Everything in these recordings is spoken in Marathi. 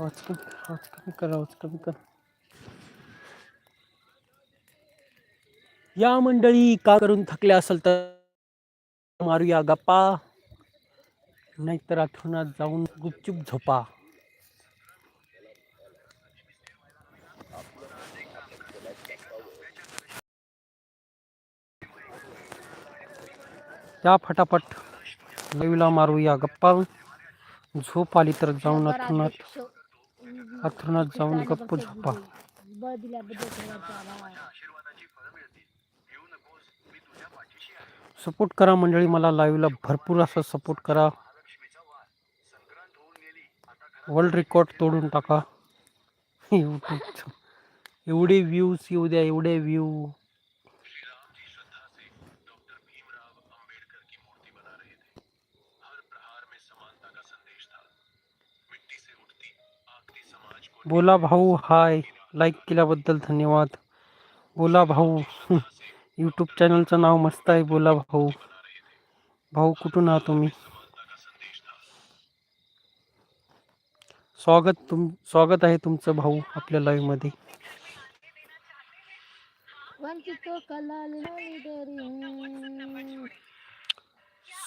आवाज कमी आवाज कमी कर आवाज कमी कर या मंडळी का करून थकले असेल तर मारूया गप्पा. नाहीतर आठवणात जाऊन गुपचूप झोपा. या फटाफट लाईव्हला मारूया गप्पा. झोप आली तर जाऊन आठवणात अथुनात जाऊन गप्प झोपा. सपोर्ट करा मंडळी मला लाईव्हला भरपूर असं सपोर्ट करा. वर्ल्ड रेकॉर्ड तोडून टाका. यूट्यूबचं एवढे व्ह्यूज येऊ द्या एवढे व्ह्यू बोला भाऊ हाय. लाईक केल्याबद्दल धन्यवाद. बोला भाऊ. यूट्यूब चॅनलचं नाव मस्त आहे. बोला भाऊ. भाऊ कुठून आहात तुम्ही? स्वागत तुम स्वागत आहे तुमचं भाऊ आपल्या लाईव्हमध्ये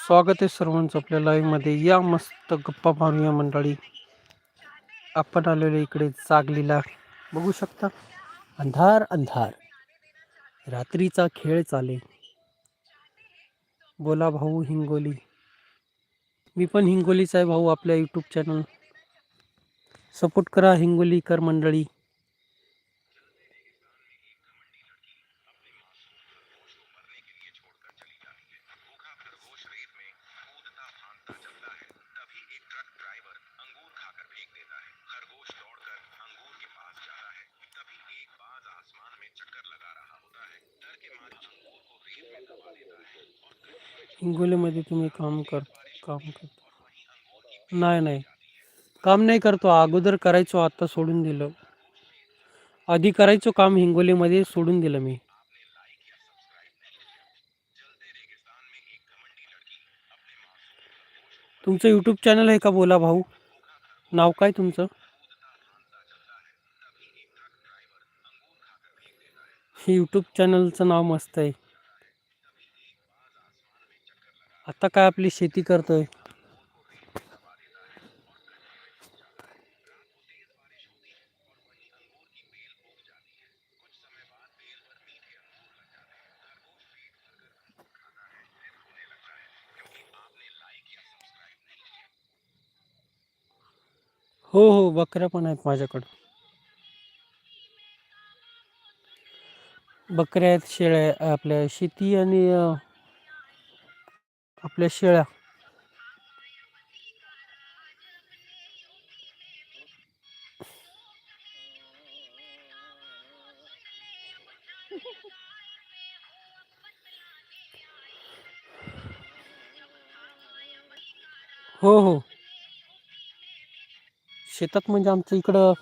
स्वागत आहे सर्वांचं आपल्या लाईव्हमध्ये या मस्त गप्पा मारूया मंडळी. आपण आलेलो इकडे चागलीला. बघू शकता? अंधार अंधार. रात्रीचा खेळ चाले. बोला भाऊ हिंगोली. मी पण हिंगोलीचा आहे भाऊ आपल्या यूट्यूब चॅनल सपोर्ट करा हिंगोलीकर मंडळी. हिंगोलीमध्ये तुम्ही काम कर काम करता. नाही नाही. काम नाही करतो. अगोदर करायचो आत्ता सोडून दिलं. आधी करायचो काम हिंगोलीमध्ये सोडून दिलं मी. तुमचं यूट्यूब चॅनल आहे का बोला भाऊ? नाव काय तुमचं? यूट्यूब चॅनलचं नाव मस्त आहे. आता काय आपली शेती करतोय? हो हो बकऱ्या पण आहेत माझ्याकडं. बकऱ्या आहेत शेळ्या आपल्या शेती आणि आपल्या शेळ्या. हो हो. शेतात म्हणजे आमचं इकडं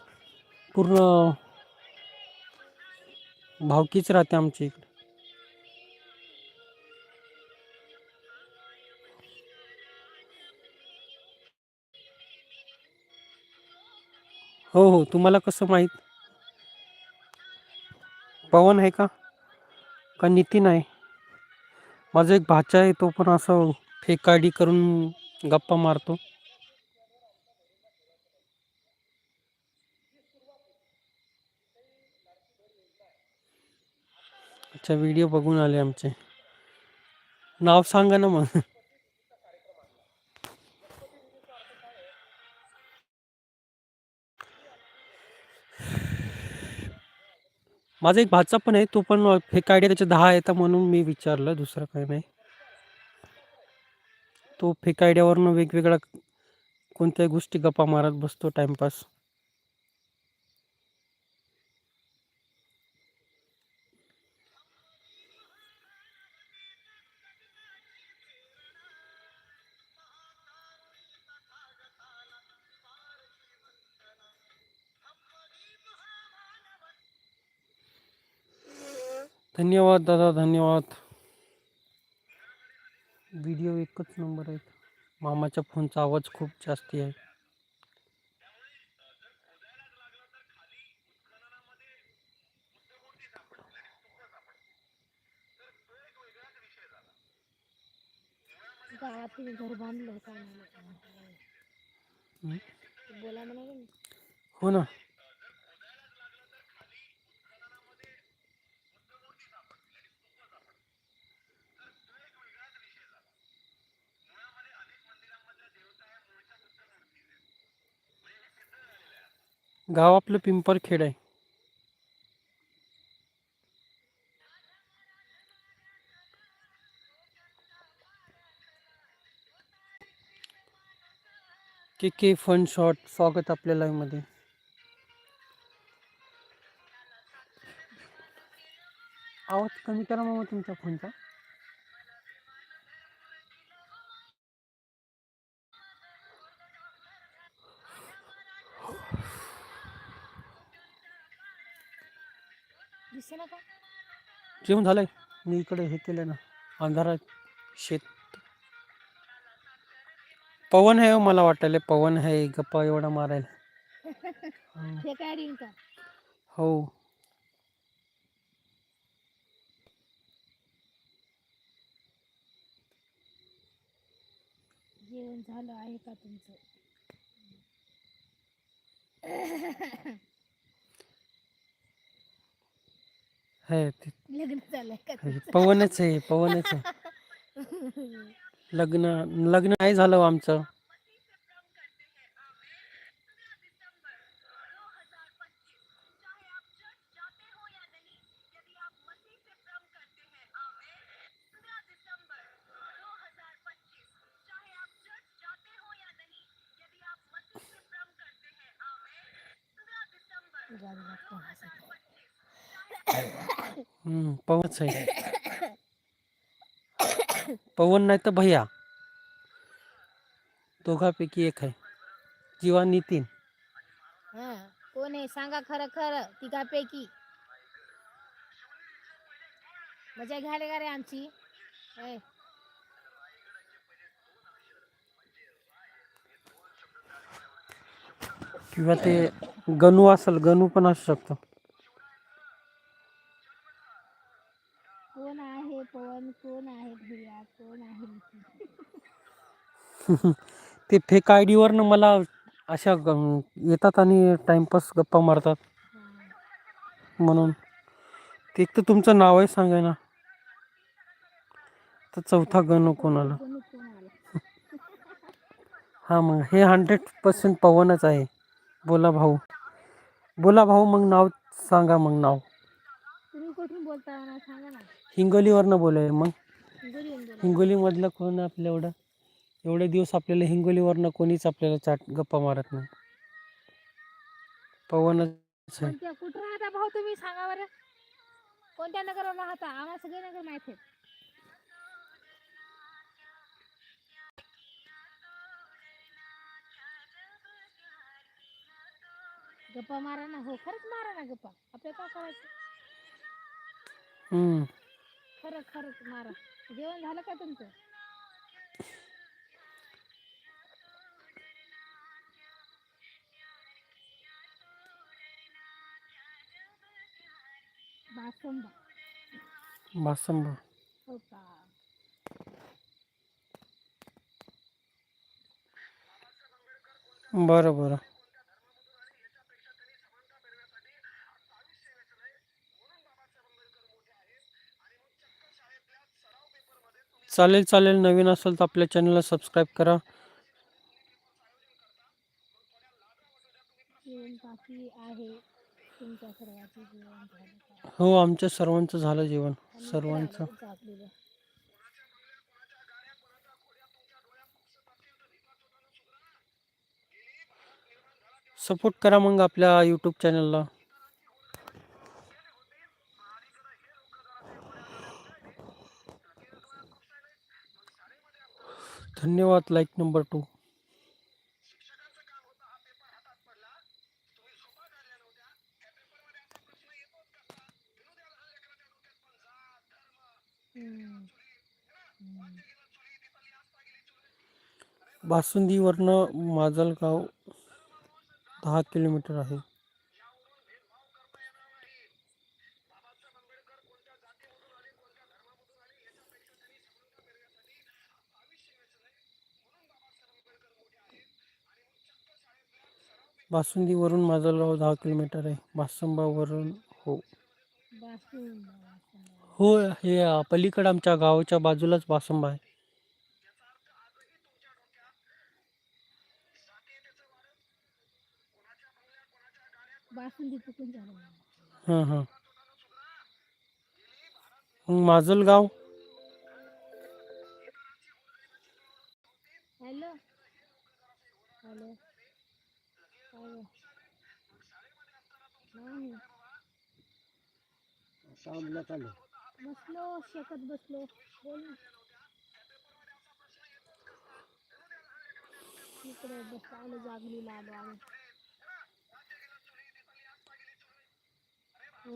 पूर्ण भावकीच राहते आमच्या इकडे. हो हो. तुम्हाला कसं माहीत? पवन आहे का? का नितीन आहे? माझा एक भाचा आहे तो पण असं फेक करून गप्पा मारतो. अच्छा व्हिडिओ बघून आले आमचे. नाव सांगा ना मग. माझा एक भाचा पण आहे तो पण फेक आयडिया त्याचे दहा येतात म्हणून मी विचारलं दुसरं काही नाही. तो फेक आयडियावरनं वेगवेगळ्या कोणत्याही गोष्टी गप्पा मारत बसतो टाइमपास धन्यवाद दादा धन्यवाद. व्हिडिओ एकच नंबर आहेत मामाच्या फोनचा आवाज खूप जास्ती आहे. हो ना. गाव आपलं पिंपरखेड आहे. के के फन शॉट स्वागत आपल्या लाईव्हमध्ये आवाज कमी करा मग तुमच्या फोनचा. दिसे ना का? जेवण झालंय. मी इकडे हे केलं ना अंधारात शेत. पवन आहे हो मला वाटायला पवन आहे गप्पा एवढा मारायला. काय रिंग का? हो. जेवण झालं आहे का तुमचं? है ते- लग्न झालंय का हे पवनच आहे पवनच आहे. लग्न लग्न नाही झालं हो आमचं. गाडीला कोण हसत आहे? हम्म, पवनच आहे. पवन नाही तर भैया. दोघापैकी एक आहे. जीवा नितीन. हा कोण आहे? सांगा खरं खरं. तिघापैकी. मजा घ्यायला का रे आमची? ए, किंवा ते गणू असेल गणू पण असू शकतो. कोण आहे पवन कोण आहे भैया? कोण आहे? ते फेक आय डीवरनं मला अशा येतात आणि टाइमपास गप्पा मारतात. म्हणून. ते एक तर तुमचं नाव आहे सांगा ना तर चौथा गणू कोणाला? हा मग हे हंड्रेड पर्सेंट पवनच आहे. बोला भाऊ. बोला भाऊ मग नाव सांगा मग नाव. तुम्ही कुठून बोलता? सांगा ना. हिंगोलीवरनं बोलाय मग? हिंगोलीमधलं कोण आपलं एवढं? एवढे दिवस आपल्याला हिंगोलीवरनं कोणीच आपल्याला चाट गप्पा मारत नाही. पवनच कुठं राहता भाऊ तुम्ही? सांगा बरं. कोणत्या नगराला राहता? आम्हाला सगळे नगर माहीत गप्पा मारा ना हो. खरंच मारा ना गप्पा. आपल्या काय करायचं? हम्म. खरं खरंच मारा. जेवण झालं का तुमचं? बासंबा. बासंब. हो का? बरं बरं. चालेल चालेल. नवीन असेल तर आपल्या चॅनलला सबस्क्राईब करा. हो आमच्या सर्वांचं झालं जेवण. सर्वांचं. सपोर्ट करा मग आपल्या यूट्यूब चॅनलला धन्यवाद लाईक नंबर टू बासुंदीवरनं माजलगाव दहा किलोमीटर आहे. बासुंदीवरून माजलगाव दहा किलोमीटर आहे. बासंबावरून हो. हो हे पलीकडं आमच्या गावाच्या बाजूलाच बासंबा आहे. हां हां. माजलगाव? Hello hello. हॅलो नाही बसलो शेकत बसलो बोल। ना इकडे बस आलो जागलीला आलो आम्ही हो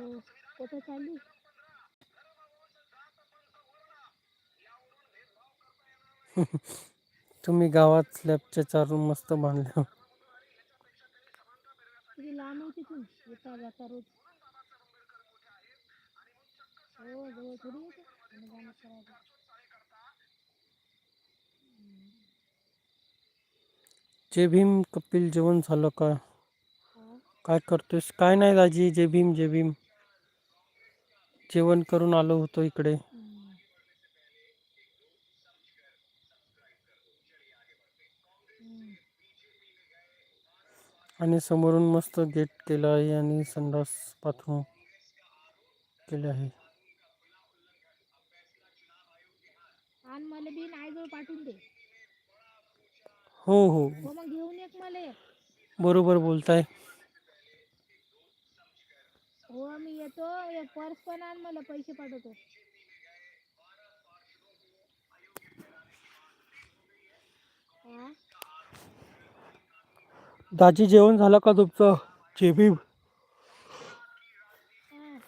कुठं चालली तुम्ही गावात स्लॅबच्या चार रूम मस्त बांधल्या. किती लांब आहे तिथून येता जाता रोज. हो जवळ थोडी येते जाणं करायचं जय भीम कपिल जेवण झालं का काय करतोयस? काय नाही दाजी जय भीम जय भीम. जेवण करून आलो होतो इकडे. आणि समोरून मस्त गेट केलं आहे आणि संडास बाथरूम केले आहे. आणि मला बी आईजवळ पाठवून दे. हो हो. हो मग घेऊन एक मला. एक. बरोबर बोलताय. हो मी येतो. एक पर्स पण आण मला पैसे पाठवतो. हा दाजी जेवण झालं का तुमचं? जय भीम हा.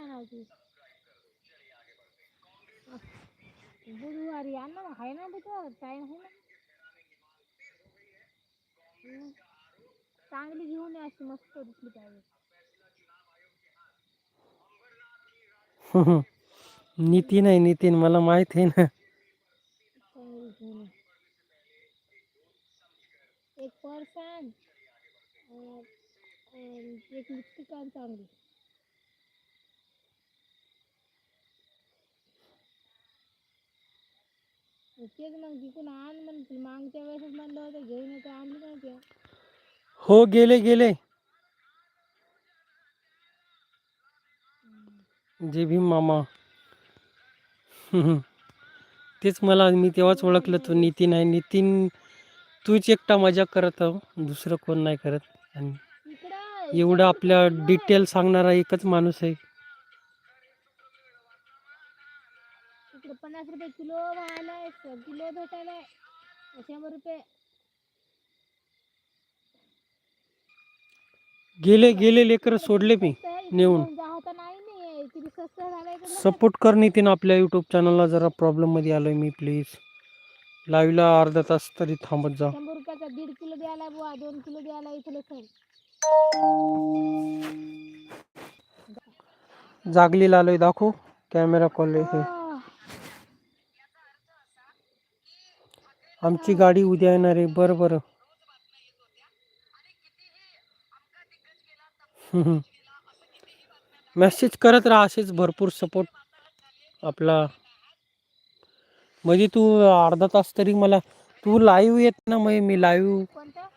घेऊन ठेव म्हणा ती बुधवारी आण ना मग आहे ना बुधवार टाईम आहे ना। हम्म. चांगली घेऊन ये अशी मस्त दिसली पाहिजे नितीन आहे नितीन मला माहीत आहे ना। चांगली घेऊन ये एक पर्स आण अं, अं, एक लिपस्टिक आण चांगली तेच मग तिकून आण म्हणते मागच्या वेळेस म्हणलं होतं घेऊन येतो आणली नव्हती हो गेले गेले. जय भीम मामा. तेच मला मी तेव्हाच ओळखलं तो नितीन आहे. नितीन तूच एकटा मजा करत आहो दुसरं कोण नाही करत. आणि इकडं एवढं आपल्या डिटेल सांगणारा एकच माणूस आहे. पन्नास रुपये किलो व्हायलाय किलो भेटायलाय शंभर रुपये. गेले गेले लेकर सोडले मी नेऊन. घेऊन जा होता नाही नाही किती स्वस्त झालंय इकडं बघा. सपोर्ट कर नितीन आपल्या यूट्यूब चॅनलला जरा प्रॉब्लेममध्ये आलोय मी प्लीज लाईव्हला अर्धा तास तरी थांबत जा. शंभर रुपयाचा दीड किलो द्यायला बुवा दोन किलो द्यायला इथलं सर जागलीला आलोय दाखव. कॅमेरा कॉल हे आमची गाडी उद्या येणार आहे. बरं बरं. मेसेज करत राहा असेच भरपूर सपोर्ट आपला. म्हणजे तू अर्धा तास तरी मला तू लाईव्ह येत ना मग मी लाईव्ह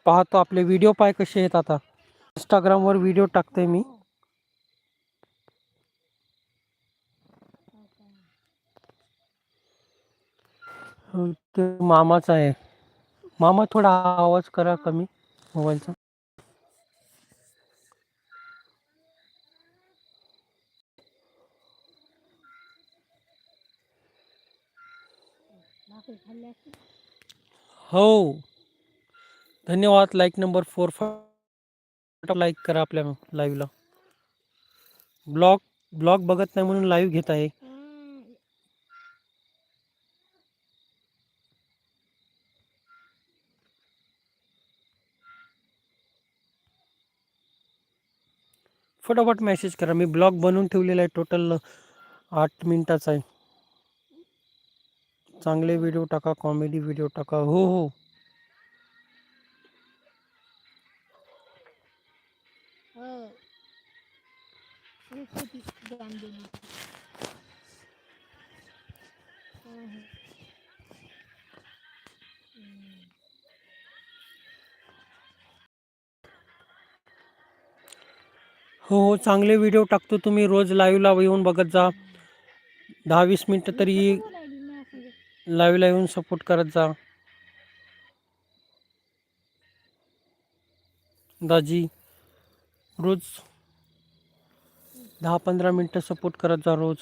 पाहतो आपले व्हिडिओ पाय कसे आहेत आता. इंस्टाग्रामवर व्हिडिओ टाकते मी. ते मामाचा आहे. मामा थोडा आवाज करा कमी मोबाईलचा. हो. धन्यवाद. Like number four five like करा आपल्या लाईव्हला ब्लॉग ब्लॉग बघत नाही म्हणून लाईव्ह घेत आहे. फटाफट मेसेज करा. मी ब्लॉग आहे टोटल आठ मिनिटाचा आहे. चांगले व्हिडिओ टाका कॉमेडी व्हिडिओ टाका. हो हो. हो हो चांगले व्हिडिओ टाकतो तुम्ही रोज लाईव्हला येऊन बघत जा. दहा वीस मिनटं तरी लाईव्हला येऊन सपोर्ट करत जा. दाजी रोज दहा पंधरा मिनटं सपोर्ट करत जा रोज.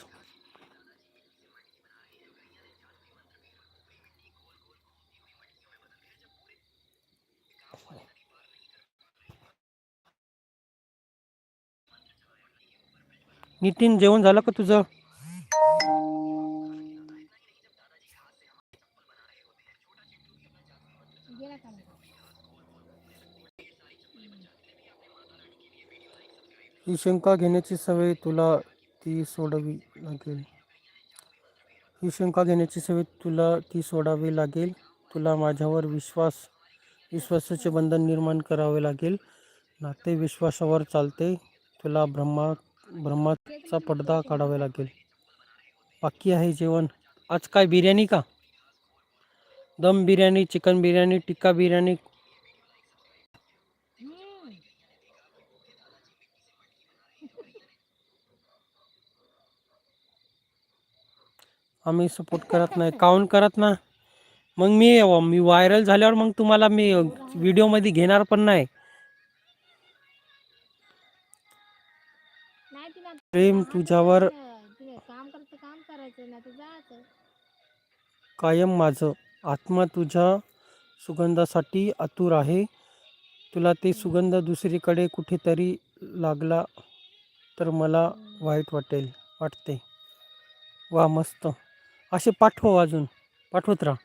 नितीन जेवण झालं का तुझं? ही शंका घेण्याची सवय तुला ती सोडावी लागेल. ही शंका घेण्याची सवय तुला ती सोडावी लागेल. तुला माझ्यावर विश्वास विश्वासाचे बंधन निर्माण करावे लागेल. नाते विश्वासावर चालते. तुला ब्रह्मा ब्रह्माचा पडदा काढावा लागेल. बाकी आहे जेवण. आज काय बिर्याणी का? दम बिर्याणी चिकन बिर्याणी टिक्का बिर्याणी. आम्ही सपोर्ट करत नाही. काऊन करत ना? मग मी मी व्हायरल झाल्यावर मग तुम्हाला मी व्हिडिओमध्ये घेणार पण नाही. प्रेम तुझ्यावर काम काम करायचं कायम माझं. आत्मा तुझ्या सुगंधासाठी आतुर आहे. तुला ते सुगंध दुसरीकडे कुठेतरी लागला तर मला वाईट वाटेल वाटते. वा मस्त. असे पाठव अजून. पाठवत राहा.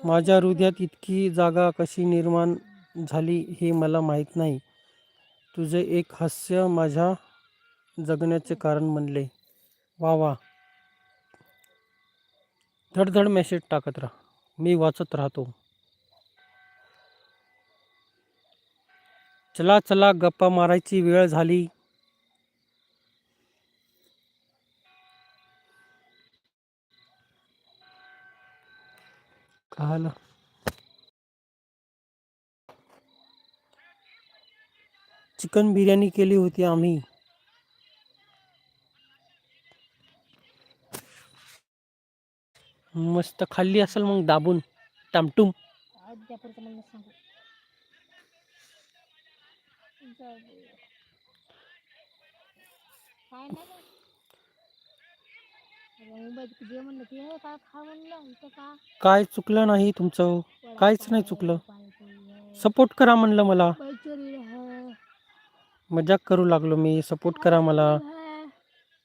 माझ्या हृदयात इतकी जागा कशी निर्माण झाली हे मला माहीत नाही. तुझे एक हास्य माझ्या जगण्याचे कारण बनले. वा वा. धडधड मेसेज टाकत राहा. मी वाचत राहतो. चला चला गप्पा मारायची वेळ झाली. कळालं चिकन बिर्याणी केली होती आम्ही. मस्त खाल्ली असेल मग दाबून. टामटूम. काय चुकलं नाही तुमचं? काहीच नाही चुकलं. सपोर्ट करा म्हणलं मला. मजाक करू लागलो मी. सपोर्ट करा मला.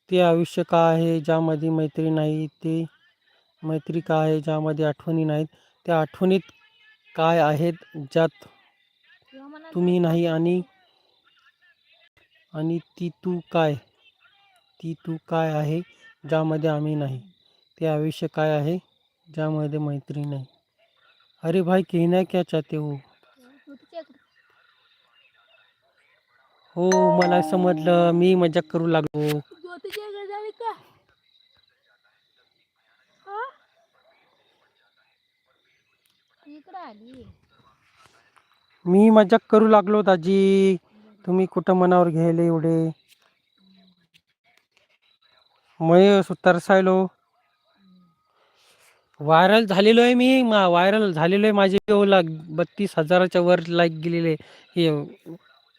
ते आयुष्य का आहे ज्यामध्ये मैत्री नाही ते मैत्री का आहे ज्यामध्ये आठवणी नाहीत त्या आठवणीत काय आहेत ज्यात तुम्ही नाही आणि आणि ती तू काय? ती तू काय आहे ज्यामध्ये आम्ही नाही? ते आयुष्य काय आहे ज्यामध्ये मैत्री नाही? अरे भाई कहना क्या चाहते हो? हो मला समजलं. मी मजाक करू लागलो. मी मजाक करू लागलो दाजी. तुम्ही कुठं मनावर घ्यायला एवढे? मय तरसायलो व्हायरल झालेलो आहे मी. व्हायरल झालेलो आहे माझे. हो, बत्तीस हजाराच्या वर लाईक गेलेले. हे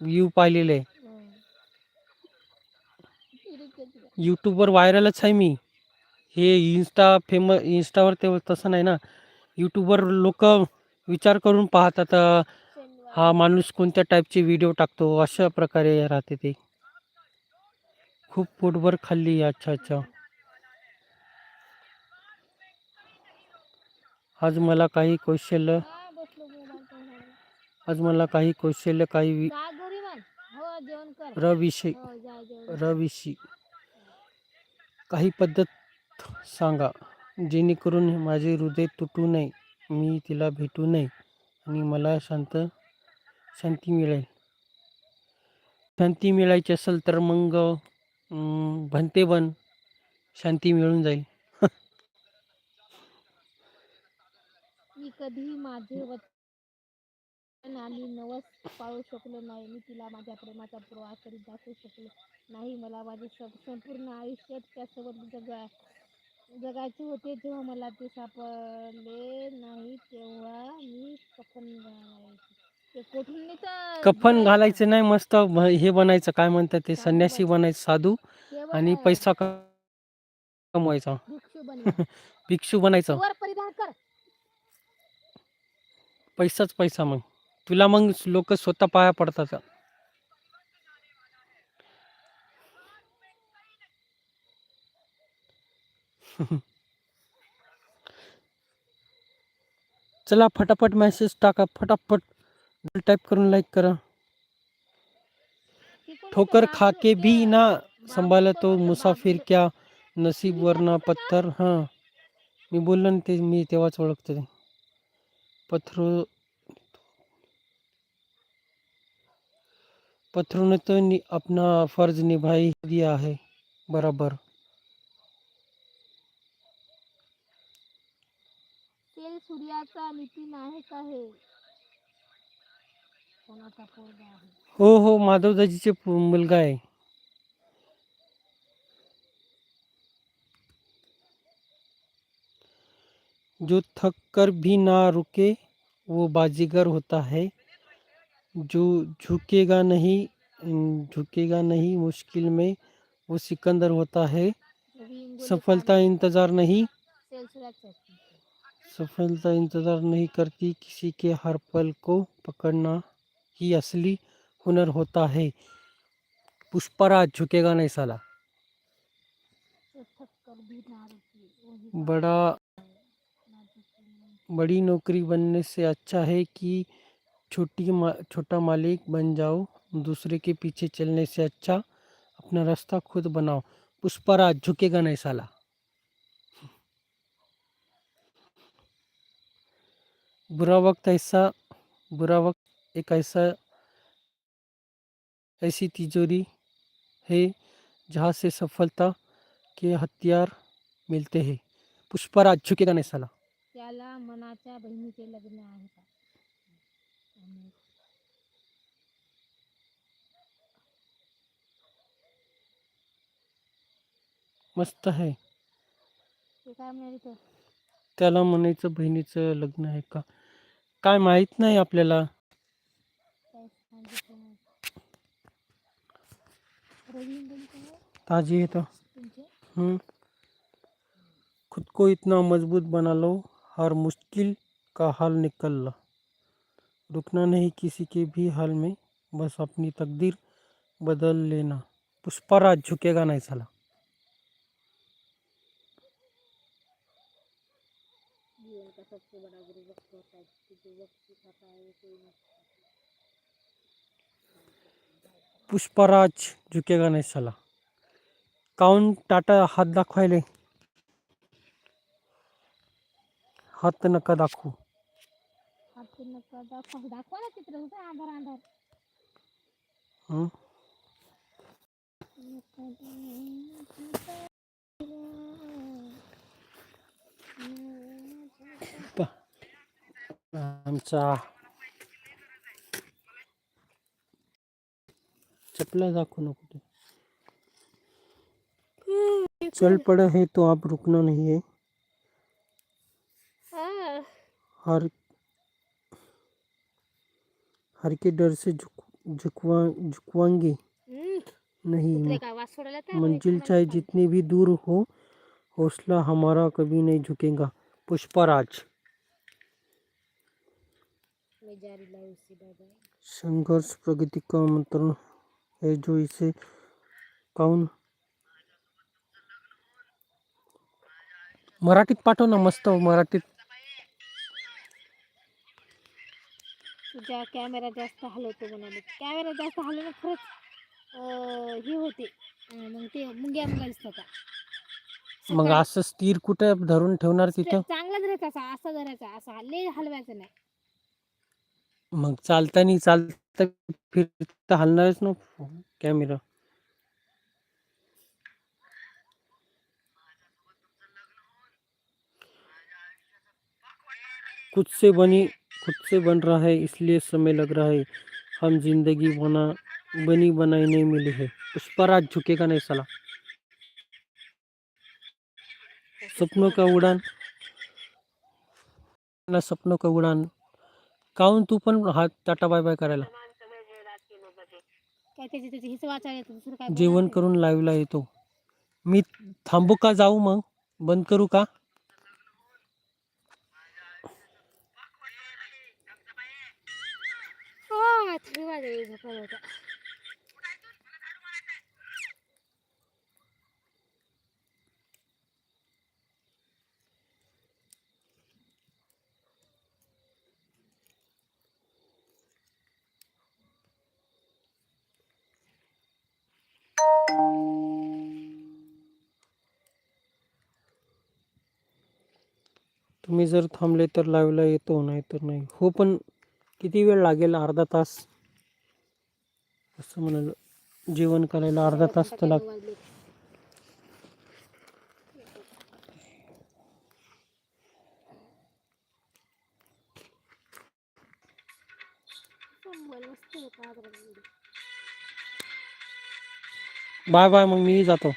व्ह्यू पाहिलेले. यूट्यूबवर व्हायरलच आहे मी. हे इन्स्टा फेम इन्स्टावर ते तसं नाही ना. यूट्यूबवर लोक विचार करून पाहतात. हा माणूस कोणत्या टाईपचे व्हिडिओ टाकतो अशा प्रकारे राहते ते. खूप पोटभर खाल्ली अच्छा अच्छा आज मला काही कौशल्य आज मला काही कौशल्य काही जेवण कर. रविषय हो जा जेवण रविषयी काही पद्धत सांगा जेणेकरून माझे हृदय तुटू नये मी तिला भेटू नये आणि मला शांत शांती मिळेल. शांती मिळायची असेल तर मग भंते बन शांती मिळून जाईल. मी कधीही माझे वचन आणि नवस पाळू शकलो नाही. मी तिला माझ्या प्रेमाचा पुरावा करीत दाखवू शकलो नाही. मला माझे सं- संपूर्ण आयुष्य त्यासोबत जगा जगायचे होते जेव्हा मला ते सापडले नाही तेव्हा मी कफन घालायचे. ते कुठून कफन घालायचं नाही. मस्त भ- हे बनायचं काय म्हणतात ते संन्यासी बनायचं. साधू आणि पैसा क- कमवायचा. भिक्षू भिक्षू बनायचं. वर परिधान कर. पैसाच पैसा मग. तुला मग लोक स्वतः पाया पडतात. चला फटाफट मेसेज टाका, फटाफट टाइप करून लाईक करा. ठोकर खाके भी ना संभाला तो मुसाफिर क्या नसीब वरना पत्थर, हाँ. मी बोललो ना ते ते. पत्थर ने तो अपना फ़र्ज़ निभाई दिया है बराबर। तेल सूर्याचा नितीन आहे का हे कोणाचा पोरगा आहे हो। हो माधवदाजीचे मुलगा आहे जो थक कर भी ना रुके वो बाजीगर होता है। जो झुकेगा नहीं झुकेगा नहीं मुश्किल में वो सिकंदर होता है। सफलता इंतज़ार नहीं. सफलता इंतज़ार नहीं करती किसी के हर पल को पकड़ना ही असली हुनर होता है। पुष्पराज झुकेगा नहीं साला। वही बड़ा बड़ी नौकरी बनने से अच्छा है कि छोटी मा, छोटा मालिक बन जाओ दूसरे के पीछे चलने से अच्छा अपना रास्ता खुद बनाओ। पुष्पराज झुकेगा नहीं साला। बुरा वक्त ऐसा बुरा वक्त एक ऐसा ऐसी तिजोरी है जहाँ से सफलता के हथियार मिलते हैं। पुष्पराज झुकेगा नहीं साला। त्याला मनाच्या बहिणीचे लग्न आहे का आणि मस्त आहे. काय त्याला म्हणायचं बहिणीचं लग्न आहे का? काय माहीत नाही आपल्याला? ताजी है तो. खुद को इतना मजबूत बना लो हर मुश्किल का हाल निकल लो रुकना नहीं किसी के भी हाल में, बस अपनी तकदीर बदल लेना। पुष्पराज झुकेगा नहीं साला। पुष्पराज झुकेगा नाही साला। काऊन टाटा हात दाखवायले हात नका दाखवू। दाखवा दाखवा ना चित्र होतं हं? आमचा चपला दाखवू नको ते चल पड़ा है तो आप रुकना नहीं है। हर हर के डर से झुक झुकवा झुकवाएँगे। नहीं तयार होईल. मंजिल चाहे जितनी भी दूर हो हौसला हमारा कभी नहीं झुकेगा। पुष्पराज। संघर्ष प्रगति का मंत्र है जो इसे काउन मराठीत पाठव ना मस्त मराठीत तुझा कॅमेरा जास्त हलवतो म्हणाले कॅमेरा जास्त हलवलं खरंच अं, हे होते. अं, मग ते मुंग्या मग. असं स्थिर कुठे धरून ठेवणार तिथं? चांगला धरायचा असा असा धरायचा असा लय हलवायचा नाही. मग चालतानी चालता फिरता हलणारच ना कॅमेरा खुद से बनी खुद से बन रहा है इसलिए समय लग रहा है। हम जिंदगी बना बनी बनाई नहीं मिली है। उस पर आज झुकेगा नहीं साला। सपनों का उड़ान। ना सपनों का उड़ान। काहून तू पण हात टाटा बाय बाय करायला? जेवण करून लाईव्हला येतो. मी थांबू का जाऊ मग? बंद करू का? नाही. आ, थंडी वाजली झोपायला तुम्ही जर थांबले तर लाईव्हला येतो नाही तर नाही हो पण किती वेळ लागेल अर्धा तास? असं म्हणाल. जेवण करायला अर्धा तास तर लाग बाय बाय मग मी जातो.